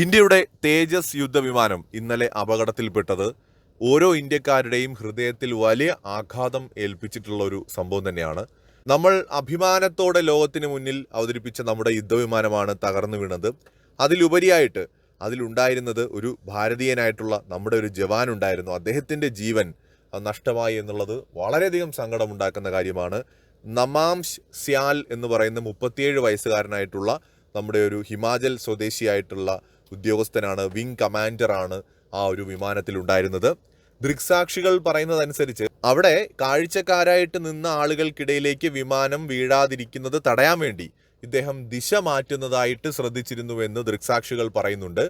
ഇന്ത്യയുടെ തേജസ് യുദ്ധവിമാനം ഇന്നലെ അപകടത്തിൽപ്പെട്ടത് ഓരോ ഇന്ത്യക്കാരുടെയും ഹൃദയത്തിൽ വലിയ ആഘാതം ഏൽപ്പിച്ചിട്ടുള്ള ഒരു സംഭവം തന്നെയാണ്. നമ്മൾ അഭിമാനത്തോടെ ലോകത്തിന് മുന്നിൽ അവതരിപ്പിച്ച നമ്മുടെ യുദ്ധവിമാനമാണ് തകർന്നു വീണത്. അതിലുപരിയായിട്ട് അതിലുണ്ടായിരുന്നത് ഒരു ഭാരതീയനായിട്ടുള്ള നമ്മുടെ ഒരു ജവാൻ ഉണ്ടായിരുന്നു അദ്ദേഹത്തിന്റെ ജീവൻ നഷ്ടമായി എന്നുള്ളത് വളരെയധികം സങ്കടമുണ്ടാക്കുന്ന കാര്യമാണ്. നമാംഷ് സ്യാൽ എന്ന് പറയുന്ന മുപ്പത്തിയേഴ് വയസ്സുകാരനായിട്ടുള്ള നമ്മുടെ ഒരു ഹിമാചൽ സ്വദേശിയായിട്ടുള്ള ഉദ്യോഗസ്ഥനാണ് വിംഗ് കമാൻഡറാണ് ആ ഒരു വിമാനത്തിൽ ഉണ്ടായിരുന്നത് ദൃക്സാക്ഷികൾ പറയുന്നതനുസരിച്ച് അവിടെ കാഴ്ചക്കാരായിട്ട് നിന്ന ആളുകൾക്കിടയിലേക്ക് വിമാനം വീഴാതിരിക്കുന്നത് തടയാൻ വേണ്ടി ഇദ്ദേഹം ദിശ മാറ്റുന്നതായിട്ട് ശ്രദ്ധിച്ചിരുന്നുവെന്ന് ദൃക്സാക്ഷികൾ പറയുന്നുണ്ട്.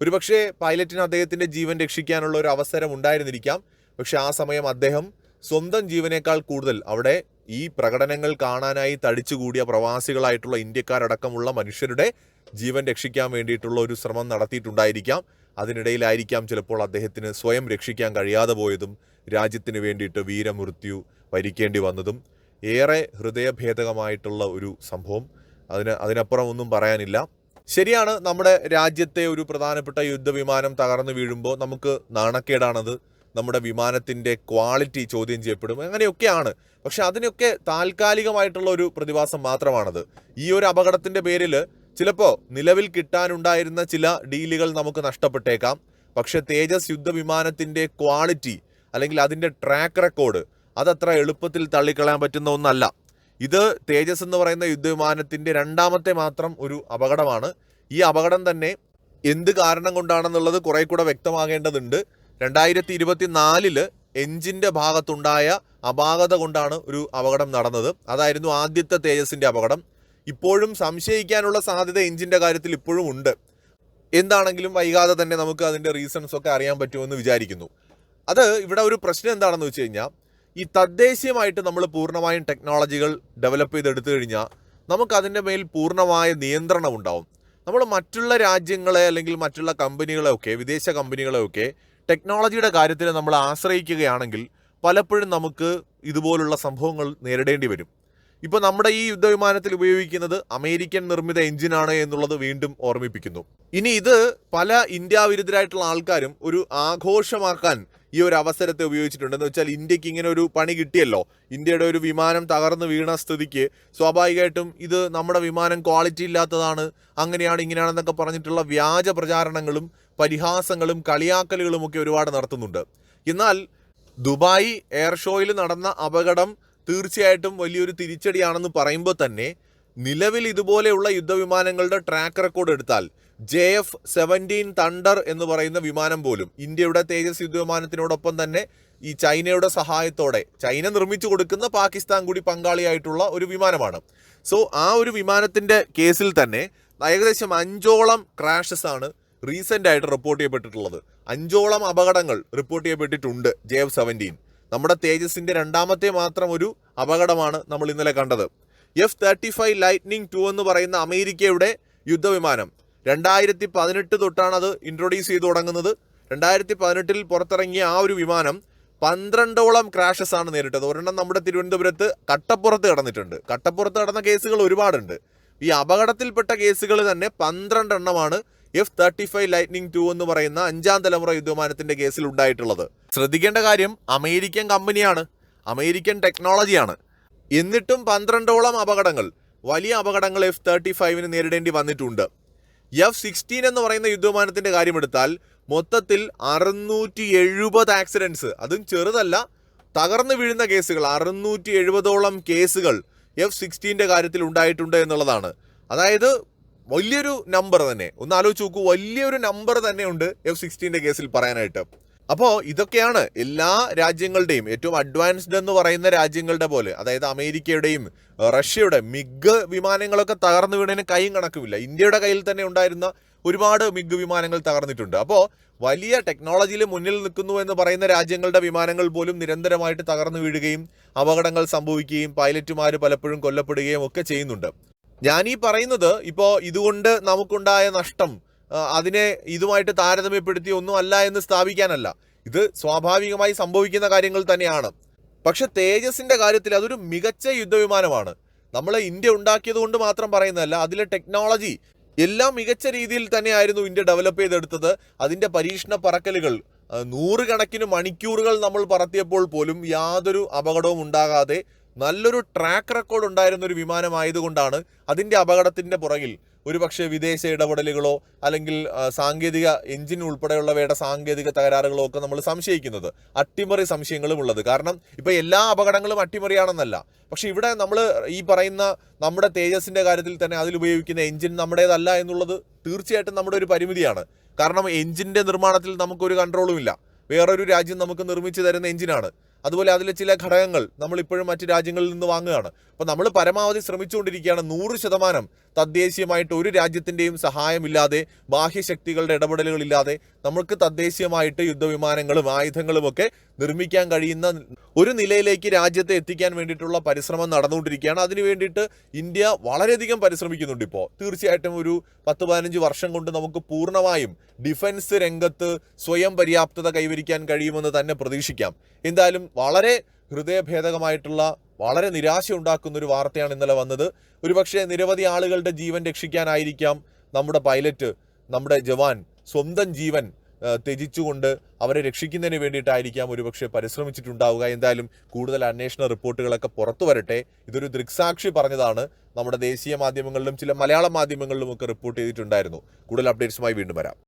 ഒരുപക്ഷെ പൈലറ്റിന് അദ്ദേഹത്തിന്റെ ജീവൻ രക്ഷിക്കാനുള്ള ഒരു അവസരം ഉണ്ടായിരുന്നിരിക്കാം. പക്ഷെ ആ സമയം അദ്ദേഹം സ്വന്തം ജീവനേക്കാൾ കൂടുതൽ അവിടെ ഈ പ്രകടനങ്ങൾ കാണാനായി തടിച്ചുകൂടിയ പ്രവാസികളായിട്ടുള്ള ഇന്ത്യക്കാരടക്കമുള്ള മനുഷ്യരുടെ ജീവൻ രക്ഷിക്കാൻ വേണ്ടിയിട്ടുള്ള ഒരു ശ്രമം നടത്തിയിട്ടുണ്ടായിരിക്കാം. അതിനിടയിലായിരിക്കാം ചിലപ്പോൾ അദ്ദേഹത്തിന് സ്വയം രക്ഷിക്കാൻ കഴിയാതെ പോയതും രാജ്യത്തിന് വേണ്ടിയിട്ട് വീരമൃത്യു വരിക്കേണ്ടി വന്നതും. ഏറെ ഹൃദയഭേദകമായിട്ടുള്ള ഒരു സംഭവം. അതിന് അതിനപ്പുറം ഒന്നും പറയാനില്ല. ശരിയാണ് നമ്മുടെ രാജ്യത്തെ ഒരു പ്രധാനപ്പെട്ട യുദ്ധവിമാനം തകർന്നു വീഴുമ്പോൾ നമുക്ക് നാണക്കേടാണത്. നമ്മുടെ വിമാനത്തിന്റെ ക്വാളിറ്റി ചോദ്യം ചെയ്യപ്പെടും. അങ്ങനെയൊക്കെയാണ്. പക്ഷെ അതിനൊക്കെ താൽക്കാലികമായിട്ടുള്ള ഒരു പ്രതിഭാസം മാത്രമാണത്. ഈ ഒരു അപകടത്തിന്റെ പേരിൽ ചിലപ്പോൾ നിലവിൽ കിട്ടാനുണ്ടായിരുന്ന ചില ഡീലുകൾ നമുക്ക് നഷ്ടപ്പെട്ടേക്കാം. പക്ഷേ തേജസ് യുദ്ധവിമാനത്തിന്റെ ക്വാളിറ്റി അല്ലെങ്കിൽ അതിന്റെ ട്രാക്ക് റെക്കോർഡ് അതത്ര എളുപ്പത്തിൽ തള്ളിക്കളയാൻ പറ്റുന്ന ഒന്നല്ല. ഇത് തേജസ് എന്ന് പറയുന്ന യുദ്ധവിമാനത്തിന്റെ രണ്ടാമത്തെ മാത്രം ഒരു അപകടമാണ്. ഈ അപകടം തന്നെ എന്ത് കാരണം കൊണ്ടാണെന്നുള്ളത് കുറെ കൂടെ വ്യക്തമാകേണ്ടതുണ്ട്. രണ്ടായിരത്തി ഇരുപത്തി നാലിൽ എഞ്ചിന്റെ ഭാഗത്തുണ്ടായ അപാകത കൊണ്ടാണ് ഒരു അപകടം നടന്നത്. അതായിരുന്നു ആദ്യത്തെ തേജസിന്റെ അപകടം. ഇപ്പോഴും സംശയിക്കാനുള്ള സാധ്യത എഞ്ചിന്റെ കാര്യത്തിൽ ഇപ്പോഴും ഉണ്ട്. എന്താണെങ്കിലും വൈകാതെ തന്നെ നമുക്ക് അതിന്റെ റീസൺസ് ഒക്കെ അറിയാൻ പറ്റുമെന്ന് വിചാരിക്കുന്നു. അത് ഇവിടെ ഒരു പ്രശ്നം എന്താണെന്ന് വെച്ച് കഴിഞ്ഞാൽ ഈ തദ്ദേശീയമായിട്ട് നമ്മൾ പൂർണമായും ടെക്നോളജികൾ ഡെവലപ്പ് ചെയ്തെടുത്തു കഴിഞ്ഞാൽ നമുക്ക് അതിന്റെ മേൽ പൂർണമായ നിയന്ത്രണം ഉണ്ടാവും. നമ്മൾ മറ്റുള്ള രാജ്യങ്ങളെ അല്ലെങ്കിൽ മറ്റുള്ള കമ്പനികളെ ഒക്കെ വിദേശ കമ്പനികളെ ഒക്കെ ടെക്നോളജിയുടെ കാര്യത്തിൽ നമ്മൾ ആശ്രയിക്കുകയാണെങ്കിൽ പലപ്പോഴും നമുക്ക് ഇതുപോലുള്ള സംഭവങ്ങൾ നേരിടേണ്ടി വരും. ഇപ്പോൾ നമ്മുടെ ഈ യുദ്ധവിമാനത്തിൽ ഉപയോഗിക്കുന്നത് അമേരിക്കൻ നിർമ്മിത എഞ്ചിനാണ് എന്നുള്ളത് വീണ്ടും ഓർമ്മിപ്പിക്കുന്നു. ഇനി ഇത് പല ഇന്ത്യ വിരുദ്ധരായിട്ടുള്ള ആൾക്കാരും ഒരു ആഘോഷമാക്കാൻ ഈ ഒരു അവസരത്തെ ഉപയോഗിച്ചിട്ടുണ്ട്. എന്ന് വെച്ചാൽ ഇന്ത്യയ്ക്ക് ഇങ്ങനെ ഒരു പണി കിട്ടിയല്ലോ. ഇന്ത്യയുടെ ഒരു വിമാനം തകർന്നു വീണ സ്ഥിതിക്ക് സ്വാഭാവികമായിട്ടും ഇത് നമ്മുടെ വിമാനം ക്വാളിറ്റി ഇല്ലാത്തതാണ്. അങ്ങനെയാണ് ഇങ്ങനെയാണെന്നൊക്കെ പറഞ്ഞിട്ടുള്ള വ്യാജ പ്രചാരണങ്ങളും പരിഹാസങ്ങളും കളിയാക്കലുകളും ഒക്കെ ഒരുപാട് നടത്തുന്നുണ്ട്. എന്നാൽ ദുബായ് എയർ ഷോയിൽ നടന്ന അപകടം തീർച്ചയായിട്ടും വലിയൊരു തിരിച്ചടിയാണെന്ന് പറയുമ്പോൾ തന്നെ നിലവിൽ ഇതുപോലെയുള്ള യുദ്ധവിമാനങ്ങളുടെ ട്രാക്ക് റെക്കോർഡ് എടുത്താൽ ജെ എഫ് സെവന്റീൻ തണ്ടർ എന്ന് പറയുന്ന വിമാനം പോലും ഇന്ത്യയുടെ തേജസ് യുദ്ധവിമാനത്തിനോടൊപ്പം തന്നെ ഈ ചൈനയുടെ സഹായത്തോടെ ചൈന നിർമ്മിച്ചു കൊടുക്കുന്ന പാകിസ്ഥാൻ കൂടി പങ്കാളിയായിട്ടുള്ള ഒരു വിമാനമാണ്. സോ ആ ഒരു വിമാനത്തിന്റെ കേസിൽ തന്നെ ഏകദേശം അഞ്ചോളം ക്രാഷസ് ആണ് റീസെന്റ് ആയിട്ട് റിപ്പോർട്ട് ചെയ്യപ്പെട്ടിട്ടുള്ളത്. അഞ്ചോളം അപകടങ്ങൾ റിപ്പോർട്ട് ചെയ്യപ്പെട്ടിട്ടുണ്ട് ജെ എഫ് സെവന്റീൻ നമ്മുടെ തേജസിന്റെ രണ്ടാമത്തെ മാത്രം ഒരു അപകടമാണ് നമ്മൾ ഇന്നലെ കണ്ടത്. F thirty five lightning two എന്ന് പറയുന്ന അമേരിക്കയുടെ യുദ്ധവിമാനം. രണ്ടായിരത്തി പതിനെട്ട് തൊട്ടാണ് അത് ഇൻട്രൊഡ്യൂസ് ചെയ്തു തുടങ്ങുന്നത്. രണ്ടായിരത്തി പതിനെട്ടിൽ പുറത്തിറങ്ങിയ ആ ഒരു വിമാനം പന്ത്രണ്ടോളം ക്രാഷസ് ആണ് നേരിട്ടത്. ഒരെണ്ണം നമ്മുടെ തിരുവനന്തപുരത്ത് കട്ടപ്പുറത്ത് കടന്നിട്ടുണ്ട്. കട്ടപ്പുറത്ത് കടന്ന കേസുകൾ ഒരുപാടുണ്ട്. ഈ അപകടത്തിൽപ്പെട്ട കേസുകൾ തന്നെ പന്ത്രണ്ടെണ്ണമാണ് F thirty five lightning two എന്ന് പറയുന്ന അഞ്ചാം തലമുറ യുദ്ധമാനത്തിന്റെ കേസിൽ ഉണ്ടായിട്ടുള്ളത്. ശ്രദ്ധിക്കേണ്ട കാര്യം അമേരിക്കൻ കമ്പനിയാണ്. അമേരിക്കൻ ടെക്നോളജിയാണ്. എന്നിട്ടും പന്ത്രണ്ടോളം അപകടങ്ങൾ വലിയ അപകടങ്ങൾ എഫ് തേർട്ടി ഫൈവിന് നേരിടേണ്ടി വന്നിട്ടുണ്ട്. എഫ് സിക്സ്റ്റീൻ എന്ന് പറയുന്ന യുദ്ധമാനത്തിന്റെ കാര്യമെടുത്താൽ മൊത്തത്തിൽ അറുന്നൂറ്റി എഴുപത് ആക്സിഡൻസ്. അതും ചെറുതല്ല തകർന്നു വീഴുന്ന കേസുകൾ അറുന്നൂറ്റി എഴുപതോളം കേസുകൾ എഫ് സിക്സ്റ്റീന്റെ കാര്യത്തിൽ ഉണ്ടായിട്ടുണ്ട് എന്നുള്ളതാണ്. അതായത് വലിയൊരു നമ്പർ തന്നെ. ഒന്ന് ആലോചിച്ച് നോക്കൂ വലിയൊരു നമ്പർ തന്നെ ഉണ്ട് എഫ് സിക്സ്റ്റീന്റെ കേസിൽ പറയാനായിട്ട്. അപ്പോൾ ഇതൊക്കെയാണ് എല്ലാ രാജ്യങ്ങളുടെയും ഏറ്റവും അഡ്വാൻസ്ഡ് എന്ന് പറയുന്ന രാജ്യങ്ങളുടെ പോലെ അതായത് അമേരിക്കയുടെയും റഷ്യയുടെ മിഗ് വിമാനങ്ങളൊക്കെ തകർന്നു വീണതിന് കൈയും കണക്കുമില്ല. ഇന്ത്യയുടെ കയ്യിൽ തന്നെ ഉണ്ടായിരുന്ന ഒരുപാട് മിഗ് വിമാനങ്ങൾ തകർന്നിട്ടുണ്ട്. അപ്പോൾ വലിയ ടെക്നോളജിയിൽ മുന്നിൽ നിൽക്കുന്നു എന്ന് പറയുന്ന രാജ്യങ്ങളുടെ വിമാനങ്ങൾ പോലും നിരന്തരമായിട്ട് തകർന്നു വീഴുകയും അപകടങ്ങൾ സംഭവിക്കുകയും പൈലറ്റുമാർ പലപ്പോഴും കൊല്ലപ്പെടുകയും ഒക്കെ ചെയ്യുന്നുണ്ട്. ഈ പറയുന്നത് ഇപ്പോൾ ഇതുകൊണ്ട് നമുക്കുണ്ടായ നഷ്ടം അതിനെ ഇതുമായിട്ട് താരതമ്യപ്പെടുത്തി ഒന്നും അല്ല എന്ന് സ്ഥാപിക്കാനല്ല. ഇത് സ്വാഭാവികമായി സംഭവിക്കുന്ന കാര്യങ്ങൾ തന്നെയാണ്. പക്ഷെ തേജസിന്റെ കാര്യത്തിൽ അതൊരു മികച്ച യുദ്ധവിമാനമാണ്. നമ്മൾ ഇന്ത്യ ഉണ്ടാക്കിയത് കൊണ്ട് മാത്രം പറയുന്നതല്ല അതിലെ ടെക്നോളജി എല്ലാം മികച്ച രീതിയിൽ തന്നെയായിരുന്നു ഇന്ത്യ ഡെവലപ്പ് ചെയ്തെടുത്തത്. അതിന്റെ പരീക്ഷണ പറക്കലുകൾ നൂറുകണക്കിന് മണിക്കൂറുകൾ നമ്മൾ പറത്തിയപ്പോൾ പോലും യാതൊരു അപകടവും ഉണ്ടാകാതെ നല്ലൊരു ട്രാക്ക് റെക്കോർഡ് ഉണ്ടായിരുന്ന ഒരു വിമാനമായതുകൊണ്ടാണ് അതിന്റെ അപകടത്തിന്റെ പുറകിൽ ഒരുപക്ഷെ വിദേശ ഇടപെടലുകളോ അല്ലെങ്കിൽ സാങ്കേതിക എഞ്ചിൻ ഉൾപ്പെടെയുള്ളവയുടെ സാങ്കേതിക തകരാറുകളോ ഒക്കെ നമ്മൾ സംശയിക്കുന്നത്. അട്ടിമറി സംശയങ്ങളും ഉള്ളത്. കാരണം ഇപ്പോൾ എല്ലാ അപകടങ്ങളും അട്ടിമറിയാണെന്നല്ല. പക്ഷേ ഇവിടെ നമ്മൾ ഈ പറയുന്ന നമ്മുടെ തേജസിന്റെ കാര്യത്തിൽ തന്നെ അതിൽ ഉപയോഗിക്കുന്ന എഞ്ചിൻ നമ്മുടേതല്ല എന്നുള്ളത് തീർച്ചയായിട്ടും നമ്മുടെ ഒരു പരിമിതിയാണ്. കാരണം എഞ്ചിന്റെ നിർമ്മാണത്തിൽ നമുക്കൊരു കൺട്രോളും ഇല്ല. വേറൊരു രാജ്യം നമുക്ക് നിർമ്മിച്ചു തരുന്ന എഞ്ചിനാണ് അതുപോലെ അതിലെ ചില ഘടകങ്ങൾ നമ്മൾ ഇപ്പോഴും മറ്റ് രാജ്യങ്ങളിൽ നിന്ന് വാങ്ങുകയാണ്. അപ്പോൾ നമ്മൾ പരമാവധി ശ്രമിച്ചുകൊണ്ടിരിക്കുകയാണ് നൂറ് ശതമാനം. തദ്ദേശീയമായിട്ട് ഒരു രാജ്യത്തിന്റെയും സഹായമില്ലാതെ ബാഹ്യശക്തികളുടെ ഇടപെടലുകളില്ലാതെ നമുക്ക് തദ്ദേശീയമായിട്ട് യുദ്ധവിമാനങ്ങളും ആയുധങ്ങളും ഒക്കെ നിർമ്മിക്കാൻ കഴിയുന്ന ഒരു നിലയിലേക്ക് രാജ്യത്തെ എത്തിക്കാൻ വേണ്ടിയിട്ടുള്ള പരിശ്രമം നടന്നുകൊണ്ടിരിക്കുകയാണ്. അതിനു വേണ്ടിയിട്ട് ഇന്ത്യ വളരെയധികം പരിശ്രമിക്കുന്നുണ്ട് ഇപ്പോൾ. തീർച്ചയായിട്ടും ഒരു പത്ത് പതിനഞ്ച് വർഷം കൊണ്ട് നമുക്ക് പൂർണമായും ഡിഫൻസ് രംഗത്ത് സ്വയം പര്യാപ്തത കൈവരിക്കാൻ കഴിയുമെന്ന് തന്നെ പ്രതീക്ഷിക്കാം. എന്തായാലും വളരെ ഹൃദയഭേദകമായിട്ടുള്ള വളരെ നിരാശ ഉണ്ടാക്കുന്ന ഒരു വാർത്തയാണ് ഇന്നലെ വന്നത്. ഒരുപക്ഷെ നിരവധി ആളുകളുടെ ജീവൻ രക്ഷിക്കാനായിരിക്കാം നമ്മുടെ പൈലറ്റ് നമ്മുടെ ജവാൻ സ്വന്തം ജീവൻ ത്യജിച്ചുകൊണ്ട് അവരെ രക്ഷിക്കുന്നതിന് വേണ്ടിയിട്ടായിരിക്കാം ഒരുപക്ഷെ പരിശ്രമിച്ചിട്ടുണ്ടാവുക. എന്തായാലും കൂടുതൽ അന്വേഷണ റിപ്പോർട്ടുകളൊക്കെ പുറത്തു വരട്ടെ. ഇതൊരു ദൃക്സാക്ഷി പറഞ്ഞതാണ്. നമ്മുടെ ദേശീയ മാധ്യമങ്ങളിലും ചില മലയാള മാധ്യമങ്ങളിലും ഒക്കെ റിപ്പോർട്ട് ചെയ്തിട്ടുണ്ടായിരുന്നു. കൂടുതൽ അപ്ഡേറ്റ്സുമായി വീണ്ടും വരാം.